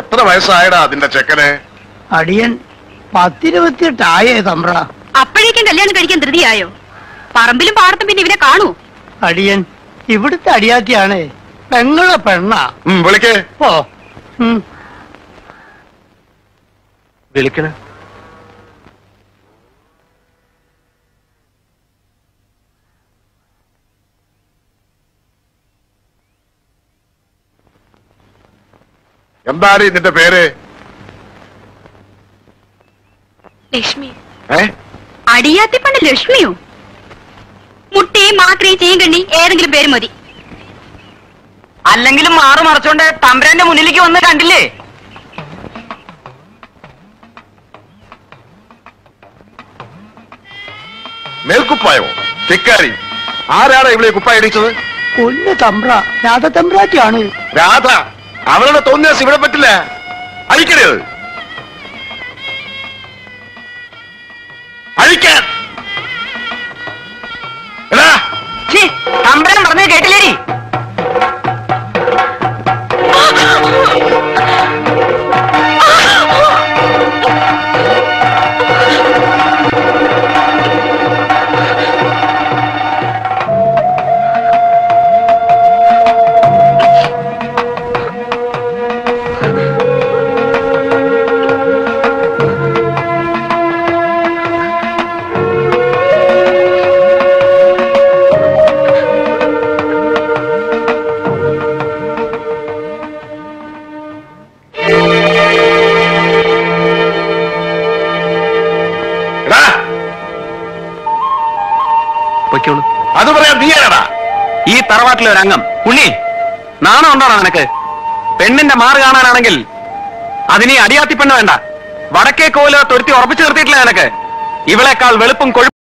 എത്ര വയസ്സായടാ അതിന്റെ ചെക്കനെ? അടിയൻ പത്തിരുപത്തിയെട്ടായേ തമ്പ്ര. അപ്പോഴേക്കും കല്യാണം കഴിക്കാൻ ധൃതിയായോ? പറമ്പിലും പാടത്തും പിന്നെ ഇവനെ കാണൂ. അടിയൻ ഇവിടുത്തെ അടിയാത്തിയാണ് പെങ്ങളെ പെണ്ണാ. വിളിക്കേ. ഓ വിളിക്കണ. എന്താണ് നിന്റെ പേര്? ലക്ഷ്മി. ഏ? അടിയാത്തിപ്പണ്ട് ലക്ഷ്മിയോ? മുട്ടയും മാത്രയും ചീങ്കണ്ണി ഏതെങ്കിലും പേര് മതി. അല്ലെങ്കിലും മാറു മറച്ചോണ്ട് തമ്പുരാന്റെ മുന്നിലേക്ക് വന്ന് കണ്ടില്ലേ? മേൽക്കുപ്പായോ? തിക്കാരി ആരാണ് ഇവിടെ കുപ്പായ അടിച്ചത്? ഒന്ന് തമ്പ്ര രാധ തമ്പ്രാറ്റിയാണ് രാധ. അവളുടെ തോന്നിയാസ് ഇവിടെ പറ്റില്ല. അഴിക്കരുത്. അഴിക്കാൻ. പൊയ്ക്കോളൂ. അത് പറയാൻ നീ ഈ തറവാട്ടിലെ ഒരു അംഗം. ഉണ്ണി നാണം ഉണ്ടോടാ നിനക്ക്? പെണ്ണിന്റെ മാറ് കാണാനാണെങ്കിൽ അതിനി അടിയാത്തി പെണ്ണ് വേണ്ട. വടക്കേ കോൽ തൊരുത്തി ഉറപ്പിച്ചു നിർത്തിയിട്ടില്ല നിനക്ക്. ഇവളെക്കാൾ വെളുപ്പും കൊഴുപ്പും